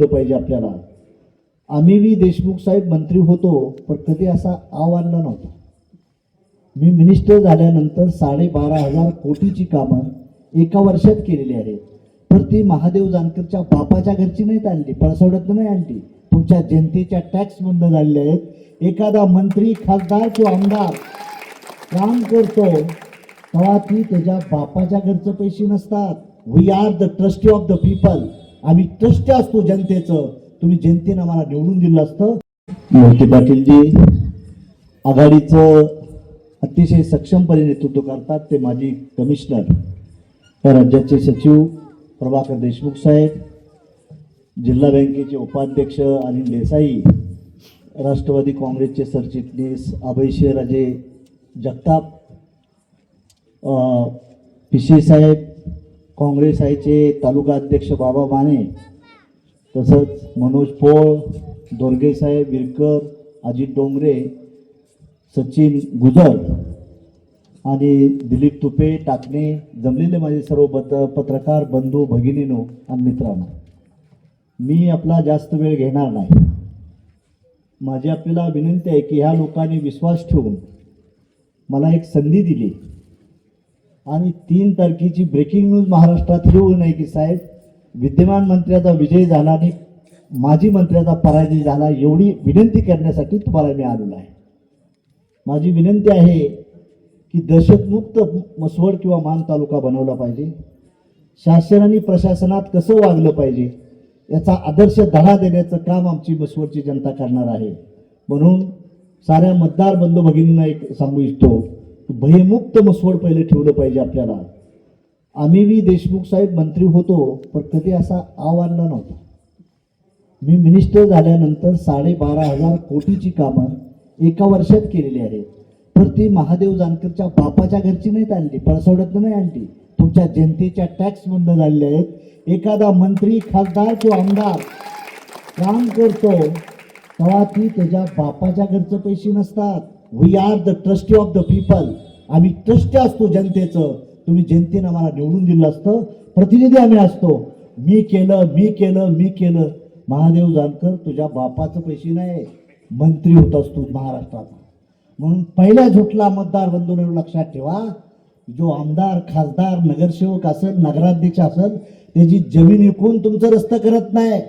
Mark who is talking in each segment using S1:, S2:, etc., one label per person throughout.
S1: ठेवलं पाहिजे आपल्याला. आम्ही मी देशमुख साहेब मंत्री होतो पण कधी असा आव आणला नव्हता. मी मिनिस्टर झाल्यानंतर साडेबारा हजार कोटीची कामं एका वर्षात केलेली आहेत. पण ती महादेव जानकरच्या बापाच्या घरची नाहीत आणली पळसवड्यात नाही आणली. तुमच्या जनतेच्या टॅक्स बंद झालेले आहेत. एखादा मंत्री खासदार किंवा आमदार काम करतो तेव्हा ती त्याच्या बापाच्या घरचं पैसे नसतात. We are the trustee of the people आम्ही ट्रस्टी असतो जनतेचं. तुम्ही जनतेनं मला निवडून दिलं असतं. मोहिते पाटीलजी आघाडीचं अतिशय सक्षमपणे नेतृत्व करतात ते माजी कमिशनर या राज्याचे सचिव प्रभाकर देशमुख साहेब जिल्हा बँकेचे उपाध्यक्ष अनिल देसाई राष्ट्रवादी काँग्रेसचे सरचिटणीस अभयशिवराजे जगताप पिशे साहेब काँग्रेस आयचे तालुका अध्यक्ष बाबा माने तसंच मनोज पोळ दोरगेसाहे विरकर अजित डोंगरे सचिन गुजर आणि दिलीप तुपे टाकणे जमलेले माझे सर्व बत पत्रकार बंधू भगिनीनो आणि मित्रांनो. मी आपला जास्त वेळ घेणार नाही. माझी आपल्याला विनंती आहे की ह्या लोकांनी विश्वास ठेवून मला एक संधी दिली. आणि तीन तारखेची ब्रेकिंग न्यूज महाराष्ट्रात येऊ नये की साहेब. विद्यमान मंत्र्याचा विजय झाला आणि माजी मंत्र्याचा पराजय झाला. एवढी विनंती करण्यासाठी तुम्हाला मी आलेलो आहे. माझी विनंती आहे की दहशतमुक्त मसवड किंवा मान तालुका बनवला पाहिजे. शासन आणि प्रशासनात कसं वागलं पाहिजे याचा आदर्श धडा देण्याचं काम आमची मसवडची जनता करणार आहे. म्हणून साऱ्या मतदार बंधू भगिनींना एक सांगू इच्छितो भयमुक्त मसवड पहिले ठेवलं पाहिजे आपल्याला. आम्ही बी देशमुख साहेब मंत्री होतो पण कधी असा आव आणला नव्हता. मी मिनिस्टर झाल्यानंतर साडेबारा हजार कोटीची कामं एका वर्षात केलेली आहेत. तर ती महादेव जानकरच्या बापाच्या घरची नाहीत आणली पळसवड्यात नाही आणली. तुमच्या जनतेच्या टॅक्स बंद झालेले आहेत. एखादा मंत्री खासदार किंवा आमदार काम करतो तेव्हा ती त्याच्या बापाच्या घरचं पैसे नसतात. We are the trustee of the people आम्ही ट्रस्टी असतो जनतेचं. तुम्ही जनतेनं मला निवडून दिलं असतं. प्रतिनिधी आम्ही असतो. मी केलं मी केलं मी केलं. महादेव जानकर तुझ्या बापाचं पैसे नाही. मंत्री होतास तू महाराष्ट्राचा म्हणून पहिल्या झुटला मतदार बंधून लक्षात ठेवा. जो आमदार खासदार नगरसेवक असेल नगराध्यक्ष असेल त्याची जमीन विकून तुमचं रस्ता करत नाही.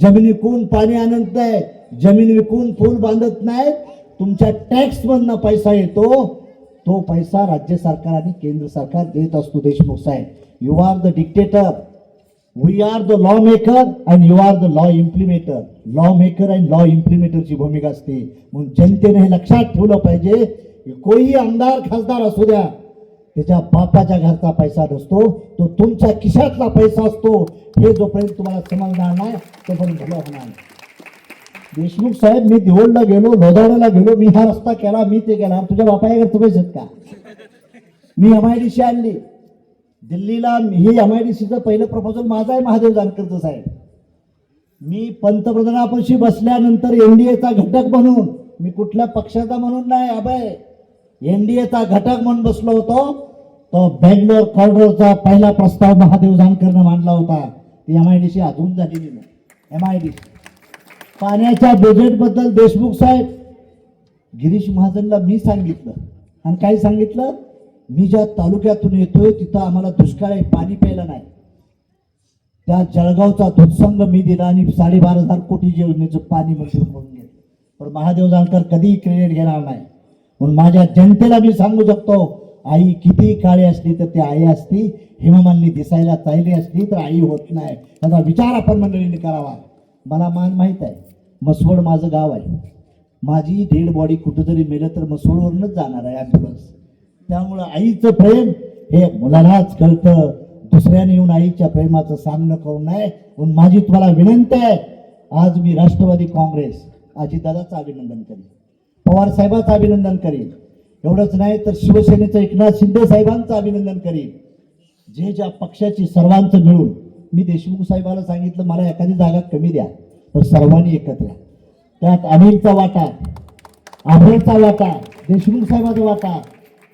S1: जमीन विकून पाणी आणत नाही. जमीन विकून पूल बांधत नाही. तुमच्या टॅक्समधनं पैसा येतो. तो पैसा राज्य सरकार आणि केंद्र सरकार देत असतो. देशमुख साहेब you are the dictator we are the law maker and you are the law implementer law maker and law इम्प्लिमेटरची भूमिका असते. म्हणून जनतेने हे लक्षात ठेवलं पाहिजे की कोणी आमदार खासदार असू द्या त्याच्या बापाच्या घरचा पैसा नसतो तो तुमच्या खिशातला पैसा असतो. हे जोपर्यंत तुम्हाला समजणार नाही तोपर्यंत भलं होणार नाही. देशमुख साहेब मी दिवडला गेलो लोधावड्याला गेलो मी हा रस्ता केला मी ते केला. तुझ्या बापाच्या घरचं तुम्हीच आहेत का? मी एम आय डी सी आणली. दिल्लीला हे एम आय डी सीचं पहिलं प्रपोजल माझं आहे महादेव जानकरचं साहेब. मी पंतप्रधानापाशी बसल्यानंतर एनडीएचा घटक म्हणून मी कुठल्या पक्षाचा म्हणून नाही अभय. एनडीएचा घटक म्हणून बसलो होतो. तो बेंगलोर कॉरिडॉरचा पहिला प्रस्ताव महादेव जानकरनं मांडला होता. ती एम आय डी सी अजून झालेली नाही. एम आय डी सी पाण्याच्या बजेटबद्दल देशमुख साहेब गिरीश महाजनला मी सांगितलं. आणि काय सांगितलं? मी ज्या तालुक्यातून येतोय तिथं आम्हाला दुष्काळ आहे पाणी प्यायला नाही. त्या जळगावचा दुधसंघ मी दिला आणि साडेबारा हजार कोटी योजनेचं पाणी मंजूर करून घेतलं पण महादेव जानकर कधीही क्रेडिट घेणार नाही. म्हणून माझ्या जनतेला मी सांगू शकतो आई किती काळी असली तर ती आई असती हिममाननी दिसायला चालली असली तर आई होत नाही. त्याचा विचार आपण मंडळींनी करावा. मला मान माहीत आहे. मसवड माझं गाव आहे. माझी डेड बॉडी कुठंतरी मेलं तर मसवडवरूनच जाणार आहे ॲम्ब्युलन्स त्यामुळं आईचं प्रेम हे मुलालाच कळतं. दुसऱ्याने येऊन आईच्या प्रेमाचं सांगणं करू नये. म्हणून माझी तुम्हाला विनंती आहे आज मी राष्ट्रवादी काँग्रेस अजितदादाचं अभिनंदन करीन. पवार साहेबांचं अभिनंदन करीन. एवढंच नाही तर शिवसेनेचं एकनाथ शिंदे साहेबांचं अभिनंदन करीन. जे ज्या पक्षाची सर्वांचं मिळून मी देशमुख साहेबाला सांगितलं मला एखादी जागा कमी द्या. पण सर्वांनी एकत्र त्यात अनिलचा वाटा आभ्रेचा वाटा देशमुख साहेबाचा वाटा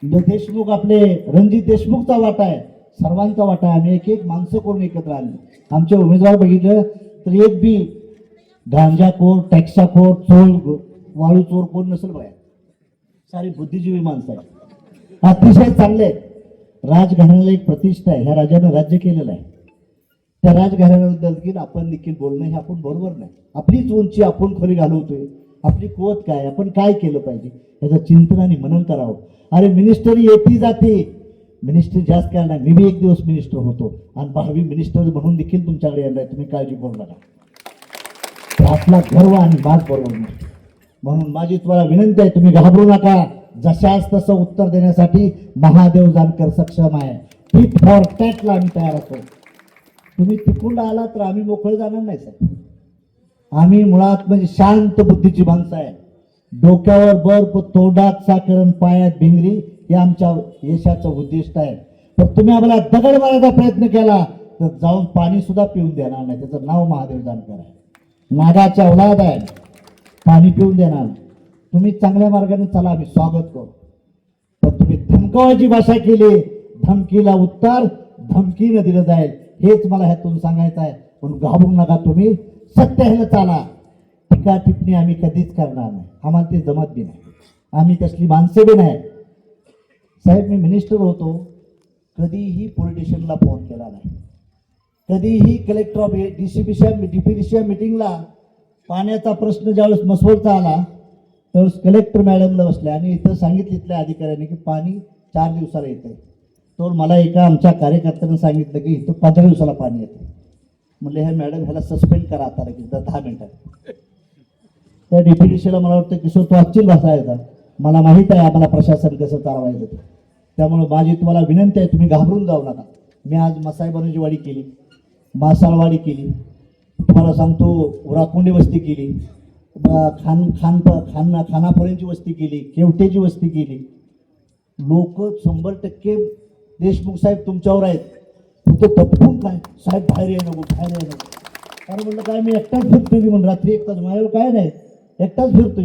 S1: म्हणजे देशमुख आपले रणजित देशमुखचा वाटा आहे. सर्वांचा वाटा आहे. आम्ही एक एक माणसं करून एकत्र आणली आमचे उमेदवार बघितलं तर एक बी गांजाखोर टॅक्साखोर चोर वाळू चोर कोण नसेल बघा सारी बुद्धिजीवी माणसं आहेत. अतिशय चांगले आहेत. राजघराण्याला एक प्रतिष्ठा आहे. ह्या राजानं राज्य केलेलं आहे. त्या राजघराण्याबद्दल देखील आपण देखील बोलणं हे आपण बरोबर नाही. आपलीच उंची आपण खोली घालवतोय. आपली कुवत काय? आपण काय केलं पाहिजे? याचं चिंतन आणि मनन करावं. अरे मिनिस्टर येती जाते. मिनिस्टर जास्त काय नाही. मी बी एक दिवस मिनिस्टर होतो. आणि भावी मिनिस्टर म्हणून देखील तुमच्याकडे येणार आहे तुम्ही काळजी करू नका. आपला गर्व आणि बाज बरोबर म्हणून माझी तुम्हाला विनंती आहे तुम्ही घाबरू नका. जशास तसं उत्तर देण्यासाठी महादेव जानकर सक्षम आहे. टिप फॉर टॅटला आम्ही तयार असतो. तुम्ही तिकडून आला तर आम्ही मोकळे जाणार नाही साहेब आम्ही मुळात म्हणजे शांत बुद्धीची माणसं आहे. डोक्यावर बर्फ तोंडात साखरण पायात भिंगरी हे आमच्या यशाचं उद्दिष्ट आहे. पण तुम्ही आम्हाला दगड मारायचा प्रयत्न केला तर जाऊन पाणी सुद्धा पिऊन देणार नाही. त्याचं नाव महादेव जानकर आहे. नागाच्या औलाद आहे. पाणी पिऊन देणार. तुम्ही चांगल्या मार्गाने चला आम्ही स्वागत करू. पण तुम्ही धमकावायची भाषा केली धमकीला उत्तर धमकीनं दिलं जाईल. हेच मला ह्यातून सांगायचं आहे. म्हणून घाबरू नका तुम्ही. सत्य ह्याला चाला. टीका टिप्पणी आम्ही कधीच करणार नाही. आम्हाला ते जमत बी नाही. आम्ही तसली माणसं बी नाही. साहेब मी मिनिस्टर होतो. कधीही पॉलिटिशियनला फोन केला नाही. कधीही कलेक्टर ऑफ डी सी बीच्या डी पी मिटिंगला पाण्याचा प्रश्न ज्यावेळेस मसवडचा आला त्यावेळेस कलेक्टर मॅडमला बसल्या आणि इथं सांगितलं इथल्या अधिकाऱ्यांनी की पाणी चार दिवसाला येतं तर मला एका आमच्या कार्यकर्त्यानं सांगितलं की इथं पंधरा दिवसाला पाणी येतं. म्हणले हे मॅडम ह्याला सस्पेंड करा आता लगेच दहा दहा त्या डेप्युटेशनला मला वाटतं किशोर तो आजची बसायचा मला माहीत आहे आम्हाला प्रशासन कसं चालवायचं ते त्यामुळे माझी तुम्हाला विनंती आहे तुम्ही घाबरून जाऊ नका. मी आज मसाई वाडी केली मासाळवाडी केली. तुम्हाला सांगतो उराकुंडी वस्ती केली. खान खान खान खानापुऱ्यांची वस्ती केली केवटेची वस्ती केली. लोक शंभर टक्के देशमुख साहेब तुमच्यावर आहेत. तुमचं तपकून काय? साहेब बाहेर ये नको बाहेर ये नको. अरे म्हणलं काय मी एकटाच फिरतोय मी म्हणून रात्री एकटाच. माझ्यावर काय नाही. एकटाच फिरतोय.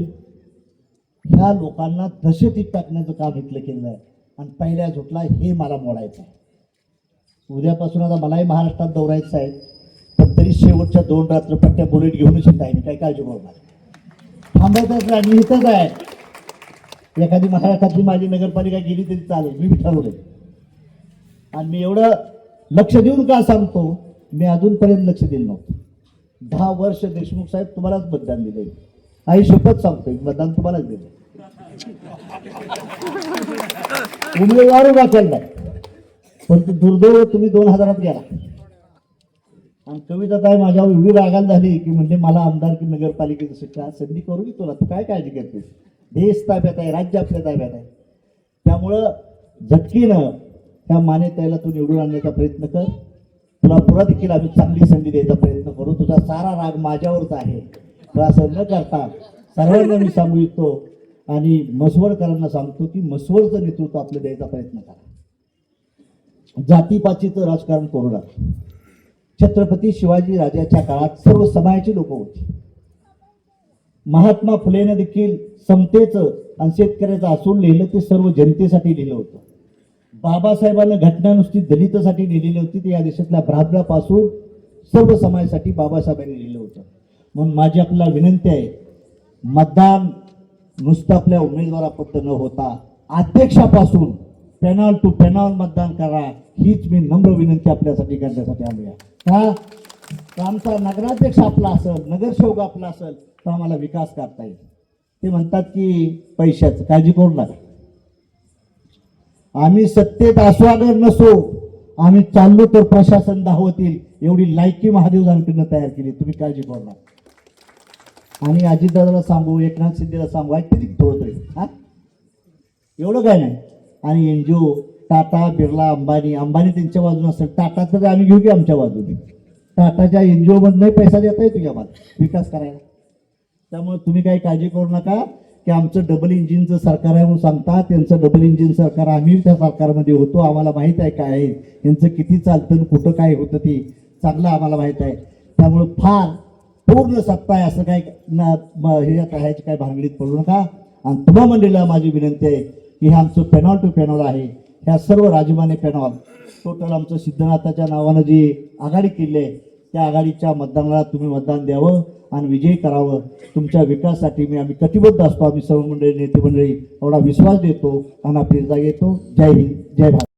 S1: ह्या लोकांना दहशतीत टाकण्याचं काम इथलं केलं आहे. आणि पहिल्या झोटला हे मला मोडायचं आहे. उद्यापासून आता मलाही महाराष्ट्रात दौरायचं आहे. पण तरी शेवटच्या दोन रात्र पट्ट्या बुलेट घेऊनच येत आहे. मी काय काळजी बोलणार थांबायचंच नाही मी इथंच आहे. एखादी महाराष्ट्रातली माझी नगरपालिका गेली तरी चालेल. मी बी ठरवलंय आणि मी एवढं लक्ष देऊन का सांगतो? मी अजूनपर्यंत लक्ष दिलं नव्हतं. दहा वर्ष देशमुख साहेब तुम्हालाच मतदान दिले आई शपथ सांगतोय मतदान तुम्हालाच दिलं उमेदवार उभा केला पण तो दुर्दैव तुम्ही दोन हजारात गेला. आणि कविता काय माझ्यावर एवढी रागाल झाली की म्हणजे मला आमदार की नगरपालिकेचं शिक्षा संधी करू की तुला. तू काय काळजी करतेस देश ताब्यात आहे राज्य आपल्या ताब्यात आहे. त्यामुळं झटकीनं त्या मान्यतेला तू निवडून आणण्याचा प्रयत्न कर. तुला पुरा देखील आम्ही चांगली संधी द्यायचा प्रयत्न करू. तुझा सारा राग माझ्यावरच आहे. तर असं न करता सर्वांना मी सांगू इच्छितो आणि मसवडकरांना सांगतो की मसवडचं नेतृत्व आपलं द्यायचा प्रयत्न करा. जातीपातीचं राजकारण करू नका. छत्रपती शिवाजी राजाच्या काळात सर्व समाजाची लोक होती. महात्मा फुलेनं देखील समतेचं आणि शेतकऱ्याचं असून लिहिलं ते सर्व जनतेसाठी लिहिलं होतं. बाबासाहेबांना घटना नुसती दलितासाठी लिहिलेली होती ती या देशातल्या ब्राह्मणापासून सर्व समाजासाठी बाबासाहेबांनी लिहिलं होतं. म्हणून माझी आपल्याला विनंती आहे मतदान नुसतं आपल्या उमेदवारापुरतं न होता अध्यक्षापासून पॅनल टू पॅनल मतदान करा हीच मी नम्र विनंती आपल्यासाठी करण्यासाठी आलो आहे का आमचा नगराध्यक्ष आपला असेल नगरसेवक आपला असेल तर आम्हाला विकास करता येईल. ते म्हणतात की पैशाचं काळजी करू नका. आम्ही सत्तेत असो नसो आम्ही चाललो तर प्रशासन दाखवतील. एवढी लायकी महादेव जानकीनं तयार केली. तुम्ही काळजी करू नका. आणि अजितदादाला सांगू एकनाथ शिंदेला सांगू ऐकते थोडं तरी हा? एवढं काय नाही. आणि N G O Tata Birla Ambani Ambani त्यांच्या बाजूने असेल. टाटा तर आम्ही घेऊ की आमच्या बाजूने? टाटाच्या एन जी ओमधनंही पैसा देता येतो की आम्हाला? विकास करायला. त्यामुळे तुम्ही काही काळजी करू नका. की आमचं डबल इंजिनचं सरकार आहे म्हणून सांगता त्यांचं डबल इंजिन सरकार आम्ही त्या सरकारमध्ये होतो आम्हाला माहीत आहे काय आहे यांचं किती चालतं आणि कुठं काय होतं ते चांगलं आम्हाला माहीत आहे. त्यामुळं फार पूर्ण सत्ता आहे असं काय हे आता काय भांगडीत पडू नका. आणि तुम्हा मंडळीला माझी विनंती आहे की हे आमचं पेनॉल टू पेनॉल आहे. ह्या सर्व राजमाने पेनॉल टोटल आमचं सिद्धनाथाच्या नावानं जी आघाडी केली आहे त्या आघाडीच्या मतदानाला तुम्ही मतदान द्यावं आणि विजयी करावं. तुमच्या विकासासाठी मी आम्ही कटिबद्ध असतो. आम्ही सर्व मंडळी नेते मंडळी एवढा विश्वास देतो आणि आपली जागा येतो जय हिंद जय भारत.